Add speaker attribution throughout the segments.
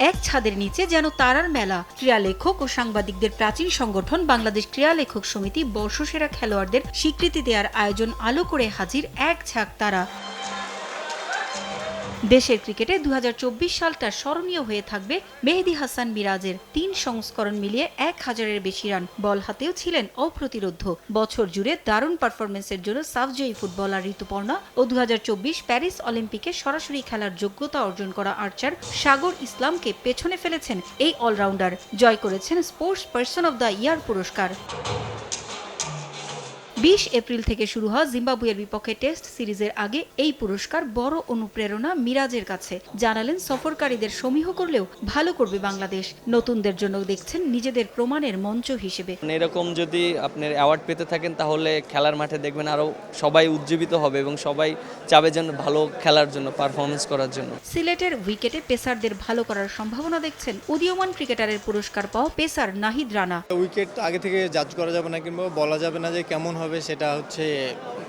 Speaker 1: এক ছাদের নিচে যেন তারার মেলা ক্রীড়া লেখক ও সাংবাদিকদের প্রাচীন সংগঠন বাংলাদেশ ক্রীড়া লেখক সমিতি বর্ষসেরা খেলোয়াড়দের স্বীকৃতি দেওয়ার আয়োজন আলো করে হাজির এক ঝাঁক তারা। দেশের ক্রিকেটে দুহাজার চব্বিশ সালটা স্মরণীয় হয়ে থাকবে মেহেদি হাসান মিরাজের তিন সংস্করণ মিলিয়ে এক হাজারের বেশি রান। বল হাতেও ছিলেন অপ্রতিরোধ্য। বছর জুড়ে দারুণ পারফরমেন্সের জন্য সাফজয়ী ফুটবলার ঋতুপর্ণা ও দু হাজার চব্বিশ প্যারিস অলিম্পিকে সরাসরি খেলার যোগ্যতা অর্জন করা আর্চার সাগর ইসলামকে পেছনে ফেলেছেন এই অলরাউন্ডার। জয় করেছেন sports person of the year পুরস্কার। বিশ এপ্রিল থেকে শুরু হওয়া জিম্বাবুয়ের বিপক্ষে টেস্ট সিরিজের আগে এই পুরস্কার বড় অনুপ্রেরণা মিরাজের কাছে। জানালেন সফরকারীদের সমীহ করলেও ভালো করবে বাংলাদেশ। নতুনদের জন্য দেখছেন নিজেদের প্রমাণের মঞ্চ হিসেবে।
Speaker 2: মানে এরকম যদি আপনার অ্যাওয়ার্ড পেতে থাকেন তাহলে খেলার মাঠে দেখবেন আরও সবাই উজ্জীবিত হবে এবং সবাই চাবে যেন ভালো খেলার জন্য পারফরমেন্স করার জন্য।
Speaker 1: সিলেটের উইকেটে পেসারদের ভালো করার সম্ভাবনা দেখছেন উদীয়মান ক্রিকেটারের পুরস্কার পাওয়া পেসার নাহিদ রানা।
Speaker 3: উইকেট আগে থেকে জাজ করা যাবে না কিংবা বলা যাবে না যে কেমন হবে। সেটা হচ্ছে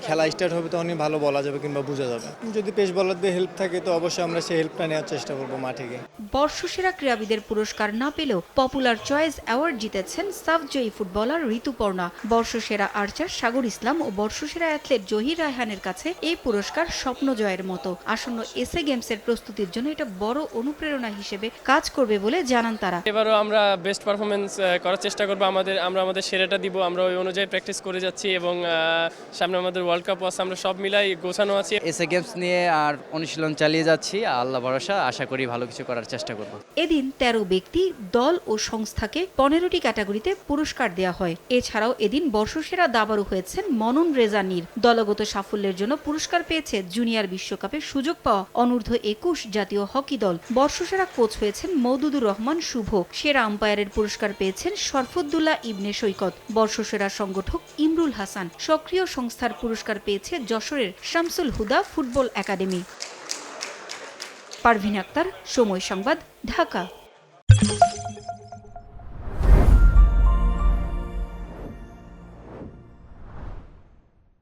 Speaker 3: খেলা স্টার্ট হবে তখনই ভালো বলা যাবে কিংবা বোঝা যাবে। যদি পেশ বলারদের হেল্প থাকে তো অবশ্যই আমরা সেই হেল্পটা নেওয়ার চেষ্টা করব মাঠে গিয়ে।
Speaker 1: বর্ষসেরা ক্রীড়াবিদের পুরস্কার না পেলেও পপুলার চয়েস অ্যাওয়ার্ড জিতেছেন সাফজয়ী ফুটবলার ঋতুপর্ণা। বর্ষসেরা আর্চার সাগর ইসলাম ও বর্ষসেরা অ্যাথলেট জহির রায়হানের কাছে এই পুরস্কার স্বপ্ন জয়ের মতো। আসন্ন এসএ গেমসের প্রস্তুতির জন্য এটা বড় অনুপ্রেরণা হিসেবে কাজ করবে বলে জানান তারা।
Speaker 4: এবারও আমরা বেস্ট পারফরমেন্স করার চেষ্টা করব। আমাদের আমরা আমাদের সেরাটা দিব আমরা ওই অনুযায়ী প্র্যাকটিস করে যাচ্ছি এবং আহ, সামনে আমাদের ওয়ার্ল্ড কাপ আছে আমরা সব মিলাই গোছানো আছি।
Speaker 5: এসএ গেমস নিয়ে আর অনুশীলন চালিয়ে যাচ্ছি আল্লাহ ভরসা আশা করি ভালো কিছু করার চেষ্টা করব।
Speaker 1: এদিন ১৩ ব্যক্তি দল ও সংস্থাকে পনেরোটি ক্যাটাগরিতে পুরস্কার দেওয়া হয়। এছাড়াও এদিন বর্ষসেরা দাবারু হয়েছেন মনন রেজানির। দলগত সাফল্যের জন্য পুরস্কার পেয়েছে জুনিয়র বিশ্বকাপে সুযোগ পাওয়া অনূর্ধ্ব একুশ জাতীয় হকি দল। বর্ষসেরা কোচ হয়েছেন মৌদুদুর রহমান শুভ। সেরা আম্পায়ারের পুরস্কার পেয়েছেন শরফুদ্দুল্লাহ ইবনে সৈকত। বর্ষসেরা সংগঠক ইমরুল হাসান। সক্রিয় সংস্থার পুরস্কার পেয়েছে যশোরের শামসুল হুদা ফুটবল একাডেমি। পারভিন আক্তার সময় সংবাদ ঢাকা।